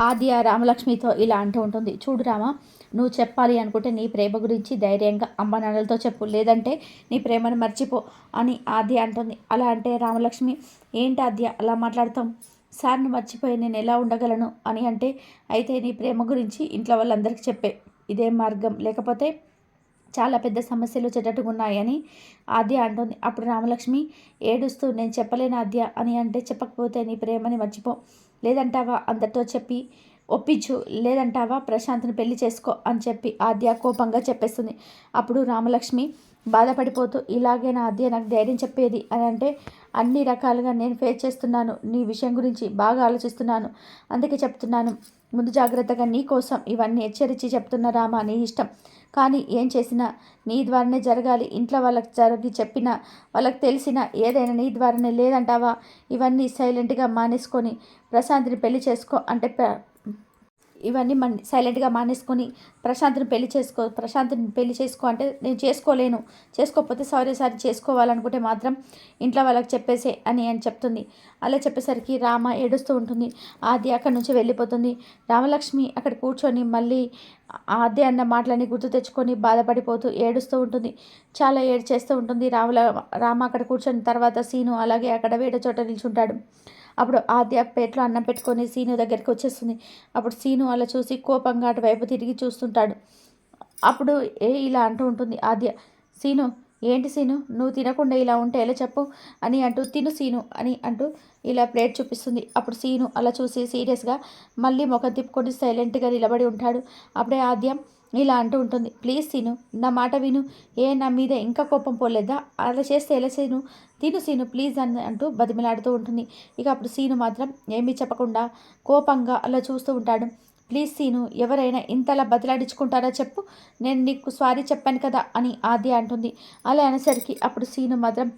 ఆద్య రామలక్ష్మితో ఇలా అంటూ ఉంటుంది. చూడు రామ నువ్వు చెప్పాలి అనుకుంటే నీ ప్రేమ గురించి ధైర్యంగా అమ్మ నాన్నలతో చెప్పు. లేదంటే నీ ప్రేమను మర్చిపో అని ఆద్య అంటుంది. అలా అంటే రామలక్ష్మి ఏంటి ఆద్య అలా మాట్లాడతాం? సార్ను మర్చిపోయి నేను ఎలా ఉండగలను? అని అంటే అయితే నీ ప్రేమ గురించి ఇంట్లో వాళ్ళందరికీ చెప్పే. ఇదే మార్గం. లేకపోతే చాలా పెద్ద సమస్యలు వచ్చేటట్టుగా ఉన్నాయని ఆద్య అంటుంది. అప్పుడు రామలక్ష్మి ఏడుస్తూ నేను చెప్పలేను ఆద్య అని అంటే చెప్పకపోతే నీ ప్రేమని మర్చిపో. లేదంటావా? అందరితో చెప్పి ఒప్పించు. లేదంటావా? ప్రశాంత్ని పెళ్ళి చేసుకో అని చెప్పి ఆద్య కోపంగా చెప్పేస్తుంది. అప్పుడు రామలక్ష్మి బాధపడిపోతూ ఇలాగే నా ఆద్య నాకు ధైర్యం చెప్పేది అని అంటే అన్ని రకాలుగా నేను ఫేస్ చేస్తున్నాను. నీ విషయం గురించి బాగా ఆలోచిస్తున్నాను. అందుకే చెప్తున్నాను. ముందు జాగ్రత్తగా నీ కోసం ఇవన్నీ హెచ్చరించి చెప్తున్న రామా నీ ఇష్టం. కానీ ఏం చేసినా నీ ద్వారానే జరగాలి. ఇంట్లో వాళ్ళకి జరిగి చెప్పినా వాళ్ళకి తెలిసిన ఏదైనా నీ ద్వారానే లేదంటావా? ఇవన్నీ సైలెంట్గా మానేసుకొని ప్రశాంతిని పెళ్ళి చేసుకో అంటే ఇవన్నీ మన సైలెంట్గా మానేసుకొని ప్రశాంత్ని పెళ్ళి చేసుకో ప్రశాంత్ని పెళ్ళి చేసుకో అంటే నేను చేసుకోలేను. చేసుకోకపోతే సారీ సారీ చేసుకోవాలనుకుంటే మాత్రం ఇంట్లో వాళ్ళకి చెప్పేసే అని అని చెప్తుంది. అలా చెప్పేసరికి రామ ఏడుస్తూ ఉంటుంది. ఆది అక్కడి నుంచి వెళ్ళిపోతుంది. రామలక్ష్మి అక్కడ కూర్చొని మళ్ళీ ఆద్య అన్న మాటలని గుర్తు తెచ్చుకొని బాధపడిపోతూ ఏడుస్తూ ఉంటుంది. చాలా ఏడు చేస్తూ ఉంటుంది. రాముల రామ అక్కడ కూర్చొని తర్వాత సీను అలాగే అక్కడ వేట చోట నిల్చుంటాడు. అప్పుడు ఆద్య పేట్లో అన్నం పెట్టుకొని సీను దగ్గరికి వచ్చేస్తుంది. అప్పుడు సీను అలా చూసి కోపంగా అటువైపు తిరిగి చూస్తుంటాడు. అప్పుడు ఏ ఇలా అంటూ ఉంటుంది. ఆద్య సీను ఏంటి సీను? నువ్వు తినకుండా ఇలా ఉంటే ఎలా చెప్పు? అని అంటూ తిను సీను అని అంటూ ఇలా ప్లేట్ చూపిస్తుంది. అప్పుడు సీను అలా చూసి సీరియస్గా మళ్ళీ ముఖం తిప్పుకొని సైలెంట్గా నిలబడి ఉంటాడు. అప్పుడే ఆద్యం ఇలా అంటూ ఉంటుంది. ప్లీజ్ సీను నా మాట విను. ఏ నా మీద ఇంకా కోపం పోలేదా? అలా చేస్తే ఎలా సీను? తిను సీను ప్లీజ్ అని అంటూ బతిమిలాడుతూ ఉంటుంది. ఇక అప్పుడు సీను మాత్రం ఏమీ చెప్పకుండా కోపంగా అలా చూస్తూ ఉంటాడు. ప్లీజ్ సీను ఎవరైనా ఇంతలా బతిలాడించుకుంటారా చెప్పు? నేను నీకు సారీ చెప్పాను కదా అని ఆద్య అంటుంది. అలా అనేసరికి అప్పుడు సీను మాత్రం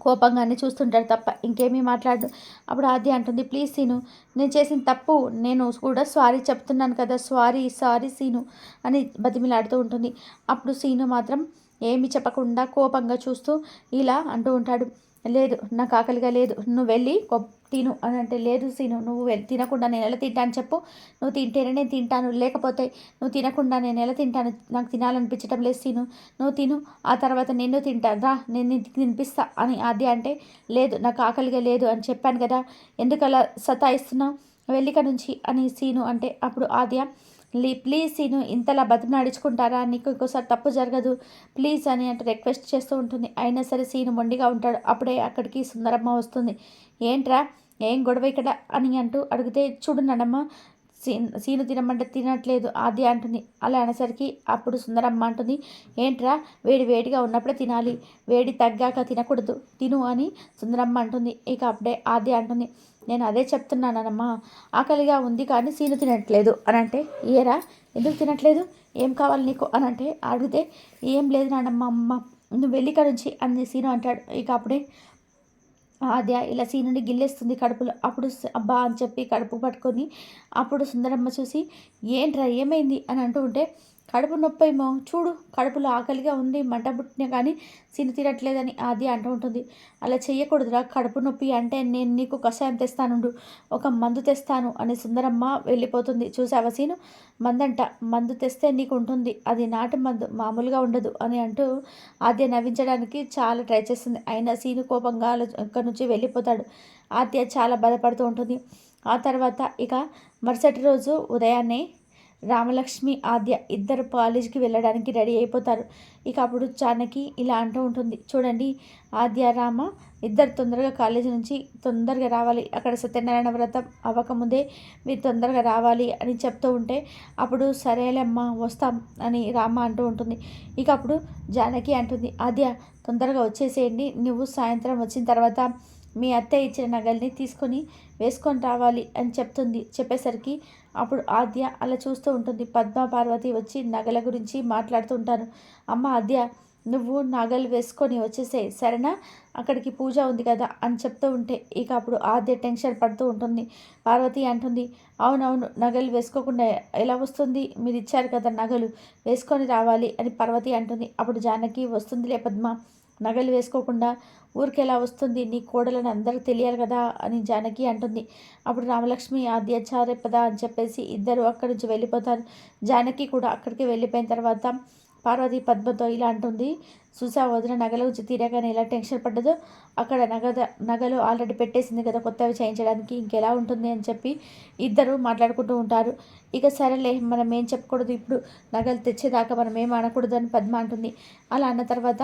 కోపంగానే చూస్తుంటాడు తప్ప ఇంకేమీ మాట్లాడు అప్పుడు ఆది అంటుంది ప్లీజ్ సీను నేను చేసిన తప్పు నేను కూడా సారీ చెప్తున్నాను కదా సారీ సారీ సీను అని బతిమిలాడుతూ ఉంటుంది. అప్పుడు సీను మాత్రం ఏమి చెప్పకుండా కోపంగా చూస్తూ ఇలా అంటూ ఉంటాడు. లేదు నాకు ఆకలిగా లేదు. నువ్వు వెళ్ళి తిను. అని అంటే లేదు సీను నువ్వు తినకుండా నేను ఎలా తింటాను చెప్పు. నువ్వు తింటేనే నేను తింటాను. లేకపోతే నువ్వు తినకుండా నేను ఎలా తింటాను? నాకు తినాలనిపించడం లేదు సీను. నువ్వు తిను ఆ తర్వాత నేను తింటాను. రా నేను తినిపిస్తా అని ఆద్య అంటే లేదు నాకు ఆకలిగా లేదు అని చెప్పాను కదా. ఎందుకలా సతాయిస్తున్నావు? వెళ్ళిక నుంచి అని సీను అంటే అప్పుడు ఆద్య ప్లీజ్ సీను ఇంతలా బతిమలాడించుకుంటారా నీకు ఇంకోసారి తప్పు జరగదు. ప్లీజ్ అని అంటే రిక్వెస్ట్ చేస్తూ ఉంటుంది. అయినా సరే సీను మొండిగా ఉంటాడు. అప్పుడే అక్కడికి సుందరమ్మ వస్తుంది. ఏంట్రా? ఏం గొడవ ఇక్కడ? అని అంటూ అడిగితే చూడు నడమ్మ సీను తినమంటే తినట్లేదు. ఆది అంటుంది. అలా అనేసరికి అప్పుడు సుందరమ్మ అంటుంది ఏంట్రా? వేడి వేడిగా ఉన్నప్పుడే తినాలి. వేడి తగ్గాక తినకూడదు. తిను అని సుందరమ్మ అంటుంది. ఇక అప్పుడే ఆది అంటుంది నేను అదే చెప్తున్నానమ్మా ఆకలిగా ఉంది కానీ సీను తినట్లేదు. అని అంటే ఏరా? ఎందుకు తినట్లేదు? ఏం కావాలి నీకు? అని అంటే అడిగితే ఏం లేదు నానమ్మ అమ్మ. నువ్వు వెళ్ళిక నుంచి అని సీను అంటాడు. ఇక అప్పుడే ఆద్య ఇలా సీనుని గిల్లేస్తుంది కడుపులో. అప్పుడు అబ్బా అని చెప్పి కడుపు పట్టుకొని అప్పుడు సుందరమ్మ చూసి ఏంట్రా ఏమైంది? అని అంటూ ఉంటే కడుపు నొప్పి ఏమో. చూడు కడుపులో ఆకలిగా ఉంది మంట పుట్టినా కానీ సిని తినట్లేదని ఆది అంటూ ఉంటుంది. అలా చేయకూడదురా కడుపు నొప్పి అంటే నేను నీకు కషాయం తెస్తానుండు ఒక మందు తెస్తాను అని సుందరమ్మ వెళ్ళిపోతుంది. చూసావా సీను? మందంట మందు తెస్తే నీకు ఉంటుంది. అది నాటు మందు మామూలుగా ఉండదు అని అంటూ ఆద్య నవ్వించడానికి చాలా ట్రై చేస్తుంది. అయినా సీను కోపంగా అక్కడి నుంచి వెళ్ళిపోతాడు? ఆద్య చాలా బాధపడుతూ ఉంటుంది. ఆ తర్వాత ఇక మరుసటి రోజు ఉదయాన్నే రామలక్ష్మి ఆద్య ఇద్దరు కాలేజీకి వెళ్ళడానికి రెడీ అయిపోతారు. ఇక అప్పుడు చానకి ఇలా అంటూ ఉంటుంది. చూడండి ఆద్య రామ ఇద్దరు తొందరగా కాలేజీ నుంచి తొందరగా రావాలి. అక్కడ సత్యనారాయణ వ్రతం అవ్వకముందే మీరు తొందరగా రావాలి అని చెప్తూ ఉంటే అప్పుడు సరేలేమ్మా వస్తాం అని రామ అంటూ ఉంటుంది. ఇక అప్పుడు జానకి అంటుంది ఆద్య తొందరగా వచ్చేసేయండి. నువ్వు సాయంత్రం వచ్చిన తర్వాత మీ అత్తయ్య ఇచ్చిన నగల్ని తీసుకొని వేసుకొని రావాలి అని చెప్తుంది. చెప్పేసరికి అప్పుడు ఆద్య అలా చూస్తూ ఉంటుంది. పద్మ పార్వతి వచ్చి నగల గురించి మాట్లాడుతూ ఉంటారు. అమ్మ ఆద్య నువ్వు నగలు వేసుకొని వచ్చేసే. సరేనా? అక్కడికి పూజ ఉంది కదా అని చెప్తూ ఉంటే ఇక అప్పుడు ఆద్య టెన్షన్ పడుతూ ఉంటుంది. పార్వతి అంటుంది అవునవును నగలు వేసుకోకుండా ఎలా వస్తుంది? మీరు ఇచ్చారు కదా నగలు వేసుకొని రావాలి అని పార్వతి అంటుంది. అప్పుడు జానకి వస్తుందిలే పద్మ నగలు వేసుకోకుండా ఊరికెలా వస్తుంది? నీ కోడలని అందరూ తెలియాలి కదా? అని జానకి అంటుంది. అప్పుడు రామలక్ష్మి ఆద్య చారే అని చెప్పేసి ఇద్దరు అక్కడి నుంచి వెళ్ళిపోతారు. జానకి కూడా అక్కడికి వెళ్ళిపోయిన తర్వాత పార్వతి పద్మతో ఇలా అంటుంది. చూసా వదిన నగల గురించి తీరగానే ఎలా టెన్షన్ పడ్డదో? అక్కడ నగద నగలు ఆల్రెడీ పెట్టేసింది కదా కొత్తవి చేయించడానికి ఇంకెలా ఉంటుంది అని చెప్పి ఇద్దరు మాట్లాడుకుంటూ ఉంటారు. ఇక సరేలే మనం ఏం చెప్పకూడదు ఇప్పుడు. నగలు తెచ్చేదాకా మనం ఏం అనకూడదు అని పద్మ అంటుంది. అలా అన్న తర్వాత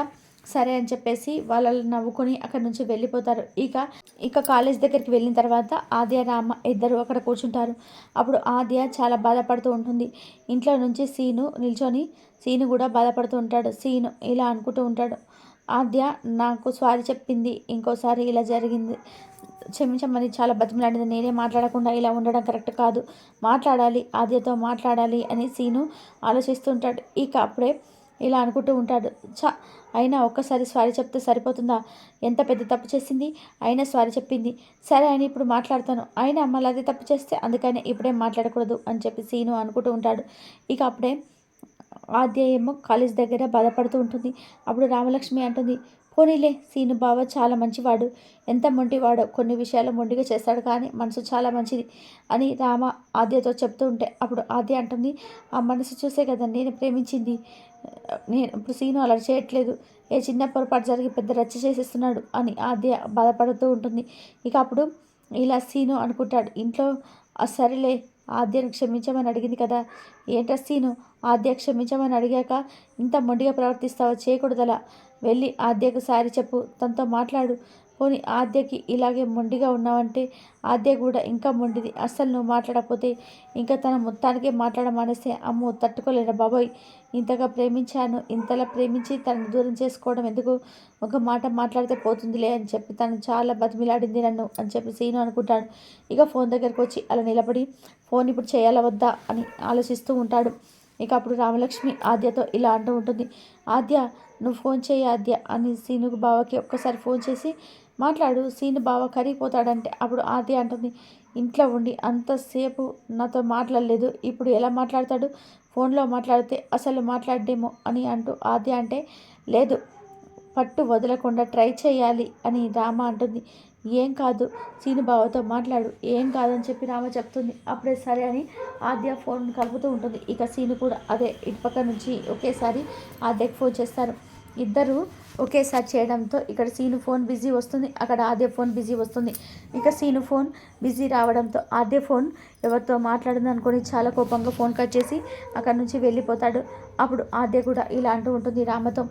సరే అని చెప్పేసి వాళ్ళు నవ్వుకొని అక్కడ నుంచి వెళ్ళిపోతారు. ఇక ఇక కాలేజ్ దగ్గరికి వెళ్ళిన తర్వాత ఆద్య రామ ఇద్దరు అక్కడ కూర్చుంటారు. అప్పుడు ఆద్య చాలా బాధపడుతూ ఉంటుంది. ఇంట్లో నుంచి సీను నిల్చొని సీను కూడా బాధపడుతూ ఉంటాడు. సీను ఇలా అనుకుంటూ ఉంటాడు. ఆద్య నాకు స్వారీ చెప్పింది ఇంకోసారి ఇలా జరిగింది. క్షమించమని చాలా బతిమలాడింది. నేనే మాట్లాడకుండా ఇలా ఉండడం కరెక్ట్ కాదు. మాట్లాడాలి ఆద్యతో మాట్లాడాలి అని సీను ఆలోచిస్తుంటాడు ఇక అప్పుడే ఇలా అనుకుంటూ ఉంటాడు. చ అయినా ఒక్కసారి సారీ చెప్తే సరిపోతుందా? ఎంత పెద్ద తప్పు చేసింది? అయినా సారీ చెప్పింది. సరే అని ఇప్పుడు మాట్లాడతాను. అయినా మళ్ళీ అదే తప్పు చేస్తే అందుకని ఇప్పుడే మాట్లాడకూడదు అని చెప్పి సీను అనుకుంటూ ఉంటాడు. ఇక అప్పుడే ఆద్య ఏమో కాలేజ్ దగ్గర బాధపడుతూ ఉంటుంది. అప్పుడు రామలక్ష్మి అంటుంది పోనీలే సీను బావ చాలా మంచివాడు. ఎంత మొండివాడో కొన్ని విషయాలు మొండిగా చేస్తాడు కానీ మనసు చాలా మంచిది అని రామ ఆద్యతో చెప్తూ ఉంటే అప్పుడు ఆద్య అంటుంది ఆ మనసు చూసే కదా నేను ప్రేమించింది. నేను ఇప్పుడు సీను అలా చేయట్లేదు. ఏ చిన్న పొరపాటు జరిగి పెద్ద రచ్చ చేసేస్తున్నాడు అని ఆద్య బాధపడుతూ ఉంటుంది. ఇక అప్పుడు ఇలా సీను అనుకుంటాడు ఇంట్లో సరేలే ఆద్యను క్షమించమని అడిగింది కదా. ఏంట సీను? ఆద్య క్షమించమని అడిగాక ఇంత మొండిగా ప్రవర్తిస్తావో చేయకూడదలా. వెళ్ళి ఆద్యకు సారి చెప్పు. తనతో మాట్లాడు. పోనీ ఆద్యకి ఇలాగే మొండిగా ఉన్నావంటే ఆద్య కూడా ఇంకా మొండిది. అస్సలు నువ్వు మాట్లాడకపోతే ఇంకా తన మొత్తానికే మాట్లాడ మానేస్తే అమ్మో తట్టుకోలేరా బాబోయ్? ఇంతగా ప్రేమించాను ఇంతలా ప్రేమించి తనను దూరం చేసుకోవడం ఎందుకు? ఒక మాట మాట్లాడితే పోతుందిలే అని చెప్పి తను చాలా బతిమిలాడింది నన్ను అని చెప్పి సీను అనుకుంటాడు. ఇక ఫోన్ దగ్గరకు వచ్చి అలా నిలబడి ఫోన్ ఇప్పుడు చేయాలా వద్దా? అని ఆలోచిస్తూ ఉంటాడు. ఇక అప్పుడు రామలక్ష్మి ఆద్యతో ఇలా అంటూ ఉంటుంది. ఆద్య నువ్వు ఫోన్ చేయి ఆద్య అని సీనుకు బావకి ఒక్కసారి ఫోన్ చేసి మాట్లాడు సీను బావ కరిగిపోతాడంటే. అప్పుడు ఆద్య అంటుంది ఇంట్లో ఉండి అంతసేపు నాతో మాట్లాడలేదు. ఇప్పుడు ఎలా మాట్లాడతాడు? ఫోన్లో మాట్లాడితే అసలు మాట్లాడేమో అని అంటూ ఆద్య అంటే లేదు పట్టు వదలకుండా ట్రై చేయాలి అని రామ అంటుంది. ఏం కాదు సీను బావతో మాట్లాడు. ఏం కాదని చెప్పి రామ చెప్తుంది. అప్పుడే సరే అని ఆద్య ఫోన్ కలుపుతూ ఉంటుంది. ఇక సీను కూడా అదే ఇటుపక్క నుంచి ఒకేసారి ఆద్యకు ఫోన్ చేస్తారు. ఇద్దరు ఒకేసారి చేయడంతో ఇక్కడ సీను ఫోన్ బిజీ వస్తుంది అక్కడ ఆద్య ఫోన్ బిజీ వస్తుంది. ఇక సీను ఫోన్ బిజీ రావడంతో ఆద్య ఫోన్ ఎవరితో మాట్లాడింది అనుకుని చాలా కోపంగా ఫోన్ కట్ చేసి అక్కడ నుంచి వెళ్ళిపోతాడు. అప్పుడు ఆద్య కూడా ఇలా అంటూ ఉంటుంది రామతో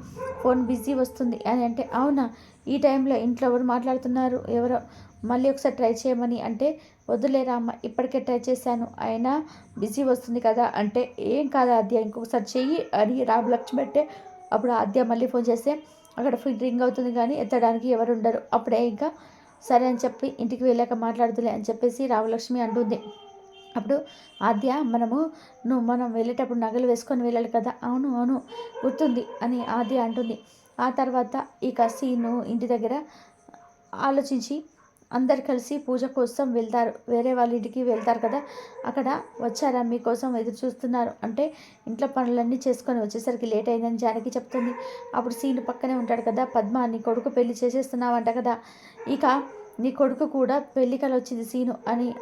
ఫోన్ బిజీ వస్తుంది. అని అంటే అవునా? ఈ టైంలో ఇంట్లో ఎవరు మాట్లాడుతున్నారు? ఎవరో మళ్ళీ ఒకసారి ట్రై చేయమని అంటే వద్దులే రామ్మ ఇప్పటికే ట్రై చేశాను. అయినా బిజీ వస్తుంది కదా అంటే ఏం కాదు ఆద్య ఇంకొకసారి చెయ్యి అని రామలక్ష్మి అంటే అప్పుడు ఆద్య మళ్ళీ ఫోన్ చేస్తే అక్కడ ఫుల్ రింగ్ అవుతుంది కానీ ఎత్తడానికి ఎవరు ఉండరు. అప్పుడే ఇంకా సరే అని చెప్పి ఇంటికి వెళ్ళాక మాట్లాడుతులే అని చెప్పేసి రామలక్ష్మి అంటుంది. అప్పుడు ఆద్య మనము నువ్వు మనం వెళ్ళేటప్పుడు నగలు వేసుకొని వెళ్ళాలి కదా? అవును అవును గుర్తుంది అని ఆద్య అంటుంది. ఆ తర్వాత ఇక సీను ఇంటి దగ్గర ఆలోచించి అందరు కలిసి పూజ కోసం వెళ్తారు. వేరే వాళ్ళ ఇంటికి వెళ్తారు కదా? అక్కడ వచ్చారా? మీకోసం ఎదురు చూస్తున్నారు అంటే ఇంట్లో పనులన్నీ చేసుకొని వచ్చేసరికి లేట్ అయిందని జానకి చెప్తుంది. అప్పుడు సీను పక్కనే ఉంటాడు కదా? పద్మ నీ కొడుకు పెళ్ళి చేసేస్తున్నావంట కదా? ఇక నీ కొడుకు కూడా పెళ్ళికలు వచ్చింది సీను అని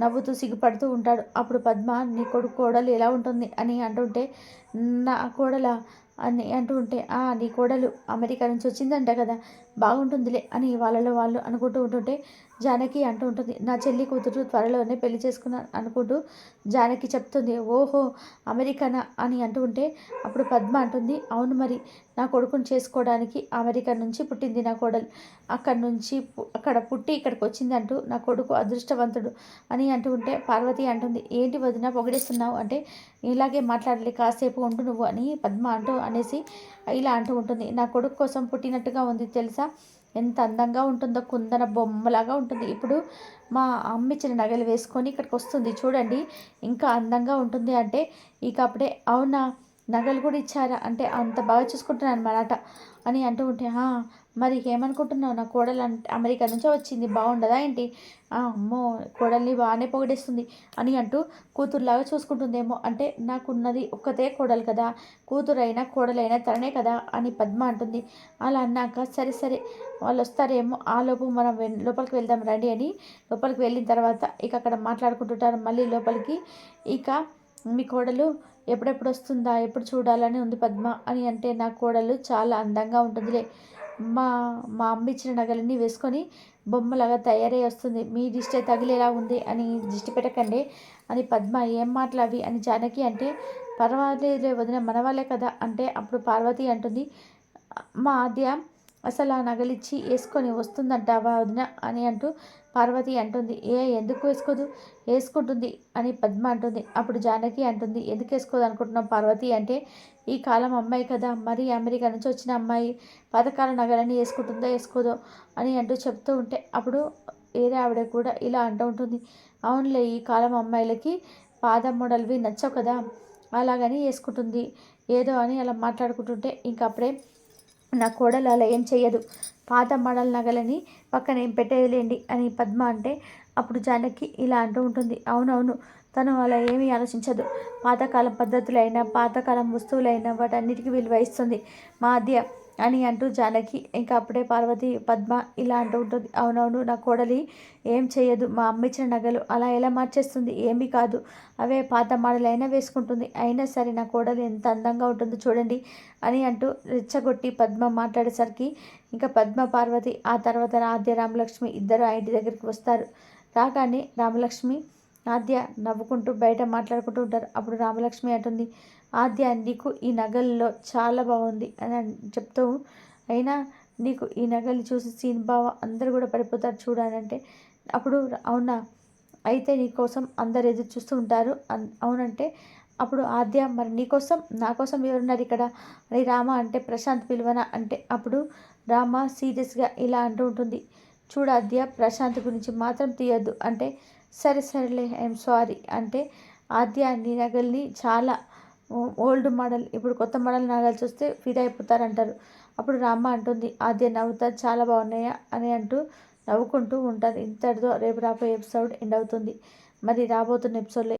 నవ్వుతూ సిగ్గుపడుతూ ఉంటాడు. అప్పుడు పద్మ నీ కొడుకు కోడలు ఎలా ఉంటుంది? అని అంటుంటే నా కోడల? అని అంటూ ఉంటే నీ కోడలు అమెరికా నుంచి వచ్చిందంట కదా బాగుంటుందిలే అని వాళ్ళలో వాళ్ళు అనుకుంటూ ఉంటుంటే జానకి అంటూ ఉంటుంది నా చెల్లి కూతురు త్వరలోనే పెళ్ళి చేసుకున్నాను అనుకుంటూ జానకి చెప్తుంది ఓహో అమెరికానా అని అంటూ ఉంటే అప్పుడు పద్మ అంటుంది అవును మరి నా కొడుకుని చేసుకోవడానికి అమెరికా నుంచి పుట్టింది నా కోడలు అక్కడి నుంచి అక్కడ పుట్టి ఇక్కడికి వచ్చింది అంటూ నా కొడుకు అదృష్టవంతుడు అని అంటూ ఉంటే పార్వతి అంటుంది ఏంటి వదిన పొగిడేస్తున్నావు? అంటే ఇలాగే మాట్లాడలే కాసేపు ఉంటు నువ్వు అని పద్మ అంటూ అనేసి ఇలా అంటూ ఉంటుంది. నా కొడుకు కోసం పుట్టినట్టుగా ఉంది తెలుసా? ఎంత అందంగా ఉంటుందో కుందన బొమ్మలాగా ఉంటుంది. ఇప్పుడు మా అమ్మ ఇచ్చిన నగలు వేసుకొని ఇక్కడికి వస్తుంది. చూడండి ఇంకా అందంగా ఉంటుంది అంటే ఇక అప్పుడే అవునా? నగలు కూడా ఇచ్చారా? అంటే అంత బాగా చూసుకుంటున్నాను అన్నమాట అని అంటూ ఉంటే మరి ఏమనుకుంటున్నావు? నా కోడలు అంటే అమెరికా నుంచో వచ్చింది. బాగుండదా ఏంటి? అమ్మో కోడల్ని బాగానే పొగిడేస్తుంది అని అంటూ కూతురులాగా చూసుకుంటుందేమో. అంటే నాకున్నది ఒక్కతే కోడలు కదా. కూతురైనా కోడలైనా తననే కదా అని పద్మ అంటుంది. అలా అన్నాక సరే సరే వాళ్ళు వస్తారేమో ఆ లోపు మనం లోపలికి వెళ్దాం రండి అని లోపలికి వెళ్ళిన తర్వాత ఇక అక్కడ మాట్లాడుకుంటుంటారు. మళ్ళీ లోపలికి ఇక మీ కోడలు ఎప్పుడెప్పుడు వస్తుందా ఎప్పుడు చూడాలని ఉంది పద్మ అని అంటే నా కోడలు చాలా అందంగా ఉంటుందిలే. మా మా అమ్మ ఇచ్చిన నగలన్నీ వేసుకొని బొమ్మలాగా తయారై వస్తుంది. మీ దిష్టి తగిలేలా ఉంది అని దిష్టి పెట్టకండి అని పద్మ ఏం మాటలు అవి అని జానకి అంటే పర్వాలేదులే వదిన మనవాళ్ళే కదా అంటే అప్పుడు పార్వతి అంటుంది మా ఆద్య అసలు ఆ నగలిచ్చి వేసుకొని వస్తుందంటావా వదిన అని అంటూ పార్వతి అంటుంది. ఏ ఎందుకు వేసుకోదు? వేసుకుంటుంది అని పద్మ అంటుంది. అప్పుడు జానకి అంటుంది. ఎందుకు వేసుకోదు అనుకుంటున్నాం పార్వతి అంటే ఈ కాలం అమ్మాయి కదా. మరి అమెరికా నుంచి వచ్చిన అమ్మాయి పథకాల నగలని వేసుకుంటుందో వేసుకోదో అని అంటూ చెప్తూ ఉంటే అప్పుడు వేరే ఆవిడ కూడా ఇలా అంటూ ఉంటుంది. అవునులే ఈ కాలం అమ్మాయిలకి పాదం మోడల్వి నచ్చవు కదా. అలాగని వేసుకుంటుంది. ఏదో అని అలా మాట్లాడుకుంటుంటే ఇంక అప్పుడే నా కోడలు అలా ఏం చేయదు పాత మడల నగలని పక్కన ఏం పెట్టేదిలేండి అని పద్మ అంటే అప్పుడు జానకి ఇలా అంటూ ఉంటుంది. అవునవును తను అలా ఏమీ ఆలోచించదు. పాతకాలం పద్ధతులైనా పాతకాలం వస్తువులైనా వాటన్నిటికీ విలువ ఇస్తుంది మాధ్య అని అంటూ జానకి ఇంకా అప్పుడే పార్వతి పద్మ ఇలా అంటూ ఉంటుంది. అవునవును నా కోడలి ఏం చేయదు. మా అమ్మ ఇచ్చిన నగలు అలా ఎలా మార్చేస్తుంది ఏమీ కాదు. అవే పాత మాడలైనా వేసుకుంటుంది. అయినా సరే నా కోడలు ఎంత అందంగా ఉంటుందో చూడండి అని అంటూ రెచ్చగొట్టి పద్మ మాట్లాడేసరికి ఇంకా పద్మ పార్వతి ఆ తర్వాత ఆద్య రామలక్ష్మి ఇద్దరు ఆ ఇంటి దగ్గరికి వస్తారు. రాగానే రామలక్ష్మి ఆద్య నవ్వుకుంటూ బయట మాట్లాడుకుంటూ ఉంటారు. అప్పుడు రామలక్ష్మి అంటుంది ఆద్య నీకు ఈ నగల్లో చాలా బాగుంది అని చెప్తూ అయినా నీకు ఈ నగలు చూసి సీన్ బావ అందరు కూడా పడిపోతారు చూడాలంటే అప్పుడు అవునా? అయితే నీకోసం అందరు ఎదురు చూస్తూ ఉంటారు అవునంటే అప్పుడు ఆద్య మరి నీకోసం నా కోసం ఎవరున్నారు ఇక్కడ? అని రామ అంటే ప్రశాంత్ పిలువన? అంటే అప్పుడు రామ సీరియస్గా ఇలా అంటూ ఉంటుంది చూడాద్య ప్రశాంత్ గురించి మాత్రం తీయద్దు అంటే సరే సరేలే ఐఎమ్ సారీ అంటే ఆద్య నీ నగల్ని చాలా ఓల్డ్ మోడల్ ఇప్పుడు కొత్త మోడల్ నగలు చూస్తే ఫిదా అయిపోతారంటారు. అప్పుడు రామ్మ అంటుంది ఆద్య నవ్వుతారు చాలా బాగున్నాయా? అని అంటూ నవ్వుకుంటూ ఉంటారు. ఇంతటితో రేపు రాబోయే ఎపిసోడ్ ఎండ్ అవుతుంది. మరి రాబోతున్న ఎపిసోడ్లో